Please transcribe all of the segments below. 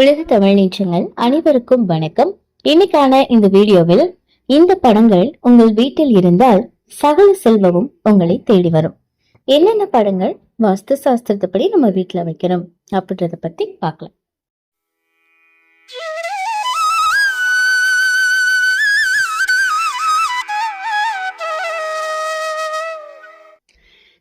உலக தமிழ் நீச்சங்கள் அனைவருக்கும் வணக்கம். இன்னைக்கான இந்த வீடியோவில் இந்த படங்கள் உங்கள் வீட்டில் இருந்தால் சகல செல்வமும் உங்களை தேடி வரும். என்னென்ன படங்கள் வாஸ்து சாஸ்திரத்தைப்படி நம்ம வீட்டில் வைக்கணும் அப்படின்றத பத்தி பார்க்கலாம்.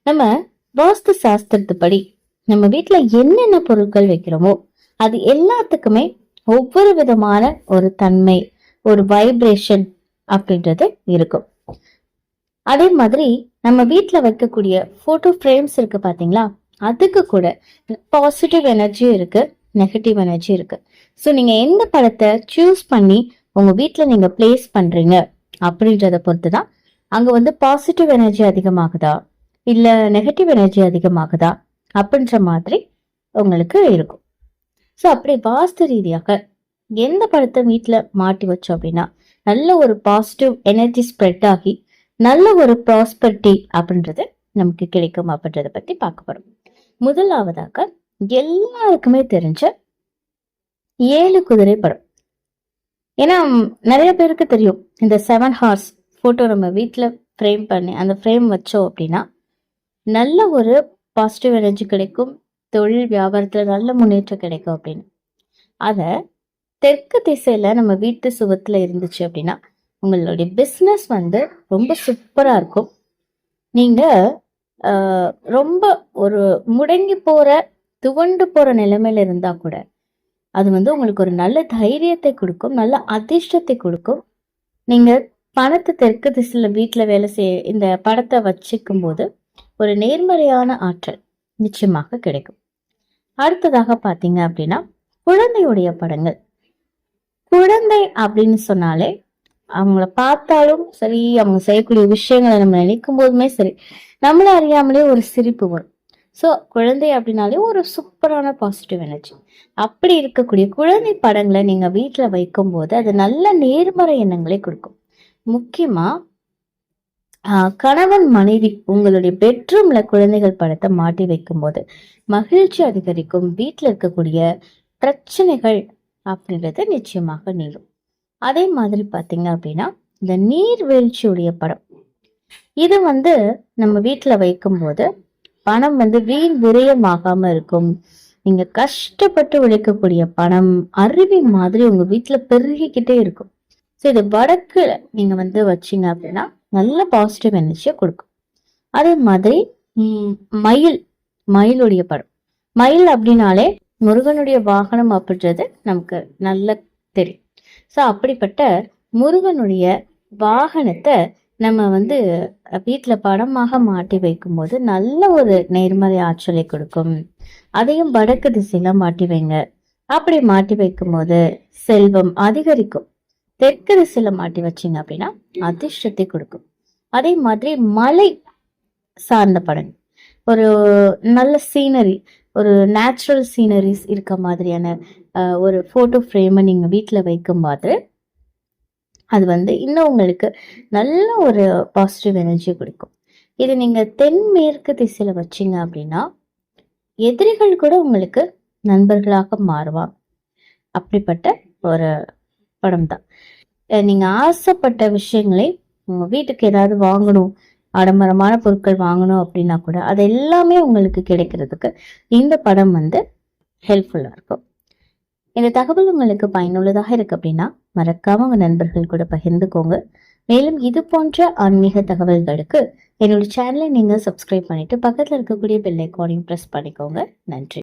நம்ம வாஸ்து சாஸ்திரத்துப்படி நம்ம வீட்டில் என்னென்ன பொருட்கள் வைக்கிறோமோ அது எல்லாத்துக்குமே ஒவ்வொரு விதமான ஒரு தன்மை ஒரு வைப்ரேஷன் அப்படின்றது இருக்கும். அதே மாதிரி நம்ம வீட்டில் வைக்கக்கூடிய போட்டோ ஃப்ரேம்ஸ் இருக்கு பாத்தீங்களா? அதுக்கு கூட பாசிட்டிவ் எனர்ஜியும் இருக்கு நெகட்டிவ் எனர்ஜி இருக்கு. ஸோ நீங்க எந்த படத்தை சூஸ் பண்ணி உங்க வீட்டில் நீங்க பிளேஸ் பண்றீங்க அப்படின்றத பொறுத்து தான் அங்க வந்து பாசிட்டிவ் எனர்ஜி அதிகமாகுதா? இல்ல நெகட்டிவ் எனர்ஜி அதிகமாகுதா? அப்படின்ற மாதிரி உங்களுக்கு இருக்கும். ஸோ அப்படி வாஸ்து ரீதியாக எந்த படத்தை வீட்டில் மாட்டி வச்சோம் அப்படின்னா நல்ல ஒரு பாசிட்டிவ் எனர்ஜி ஸ்ப்ரெட் ஆகி நல்ல ஒரு ப்ராஸ்பரிட்டி அப்படின்றது நமக்கு கிடைக்கும் அப்படின்றத பற்றி பார்க்க போகிறோம் முதலாவதாக எல்லாருக்குமே தெரிஞ்ச ஏழு குதிரை படம். ஏன்னா நிறைய பேருக்கு தெரியும் இந்த செவன் ஹார்ஸ் ஃபோட்டோ நம்ம வீட்டில் ஃப்ரேம் பண்ணி அந்த ஃப்ரேம் வச்சோம் அப்படின்னா நல்ல ஒரு பாசிட்டிவ் எனர்ஜி கிடைக்கும் தொழில் வியாபாரத்தில் நல்ல முன்னேற்றம் கிடைக்கும் அப்படின்னு. அதை தெற்கு திசையில் நம்ம வீட்டு சுவத்தில் இருந்துச்சு அப்படின்னா உங்களுடைய பிஸ்னஸ் வந்து ரொம்ப சூப்பராக இருக்கும். நீங்கள் ரொம்ப ஒரு முடங்கி போகிற துவண்டு போகிற நிலைமையில இருந்தால் கூட அது வந்து உங்களுக்கு ஒரு நல்ல தைரியத்தை கொடுக்கும் நல்ல அதிர்ஷ்டத்தை கொடுக்கும். நீங்கள் பணத்தை தெற்கு திசையில் வீட்டில் வேலை செய்ய இந்த படத்தை வச்சுக்கும் போது ஒரு நேர்மறையான ஆற்றல் நிச்சயமாக கிடைக்கும். அடுத்ததாக பார்த்தீங்க அப்படின்னா குழந்தையுடைய படங்கள். குழந்தை அப்படின்னு சொன்னாலே அவங்கள பார்த்தாலும் சரி அவங்க செய்யக்கூடிய விஷயங்களை நம்ம நினைக்கும் போதுமே சரி நம்மள அறியாமலே ஒரு சிரிப்பு வரும். ஸோ குழந்தை அப்படின்னாலே ஒரு சூப்பரான பாசிட்டிவ் எனர்ஜி அப்படி இருக்கக்கூடிய குழந்தை படங்களை நீங்கள் வீட்டில் வைக்கும்போது அது நல்ல நேர்மறை எண்ணங்களை கொடுக்கும். முக்கியமாக கணவன் மனைவி உங்களுடைய பெட்ரூம்ல குழந்தைகள் படத்தை மாட்டி வைக்கும்போது மகிழ்ச்சி அதிகரிக்கும் வீட்டில் இருக்கக்கூடிய பிரச்சனைகள் அப்படின்றது நிச்சயமாக நீளும் அதே மாதிரி பார்த்தீங்க அப்படின்னா இந்த நீர்வீழ்ச்சியுடைய படம். இது வந்து நம்ம வீட்டில் வைக்கும்போது பணம் வந்து வீண் விரயமாகாம இருக்கும். நீங்க கஷ்டப்பட்டு உழைக்கக்கூடிய பணம் அருவி மாதிரி உங்க வீட்டில் பெருகிக்கிட்டே இருக்கும். ஸோ இது வடக்குல நீங்க வந்து வச்சீங்க அப்படின்னா நல்ல பாசிட்டிவ் எனர்ஜியை கொடுக்கும். அதே மாதிரி மயில் மயிலுடைய படம். மயில் அப்படின்னாலே முருகனுடைய வாகனம் அப்படின்றது நமக்கு நல்ல தெரியும். ஸோ அப்படிப்பட்ட முருகனுடைய வாகனத்தை நம்ம வந்து வீட்டில் படமாக மாட்டி வைக்கும்போது நல்ல ஒரு நேர்மறை ஆற்றலை கொடுக்கும். அதையும் வடக்கு திசையில மாட்டி வைங்க. அப்படி மாட்டி வைக்கும்போது செல்வம் அதிகரிக்கும். தெற்கு திசையில மாட்டி வச்சீங்க அப்படின்னா அதிர்ஷ்டத்தை கொடுக்கும். அதே மாதிரி மலை சார்ந்த படங்கள். ஒரு நல்ல சீனரி ஒரு நேச்சுரல் சீனரிஸ் இருக்க மாதிரியான ஒரு ஃபோட்டோ ஃப்ரேமை நீங்கள் வீட்டில் வைக்கும்போது அது வந்து இன்னும் உங்களுக்கு நல்ல ஒரு பாசிட்டிவ் எனர்ஜி கொடுக்கும். இது நீங்கள் தென்மேற்கு திசையில் வச்சீங்க அப்படின்னா எதிரிகள் கூட உங்களுக்கு நண்பர்களாக மாறுவாங்க. அப்படிப்பட்ட ஒரு படம் தான் நீங்க ஆசைப்பட்ட விஷயங்களை உங்க வீட்டுக்கு ஏதாவது வாங்கணும் ஆடம்பரமான பொருட்கள் வாங்கணும் அப்படின்னா கூட அது எல்லாமே உங்களுக்கு கிடைக்கிறதுக்கு இந்த படம் வந்து ஹெல்ப்ஃபுல்லா இருக்கும். இந்த தகவல் உங்களுக்கு பயனுள்ளதாக இருக்கு அப்படின்னா மறக்காம உங்க நண்பர்கள் கூட பகிர்ந்துக்கோங்க. மேலும் இது போன்ற ஆன்மீக தகவல்களுக்கு என்னோட சேனலை நீங்க சப்ஸ்கிரைப் பண்ணிட்டு பக்கத்துல இருக்கக்கூடிய பெல் ஐக்கானையும் ப்ரெஸ் பண்ணிக்கோங்க. நன்றி.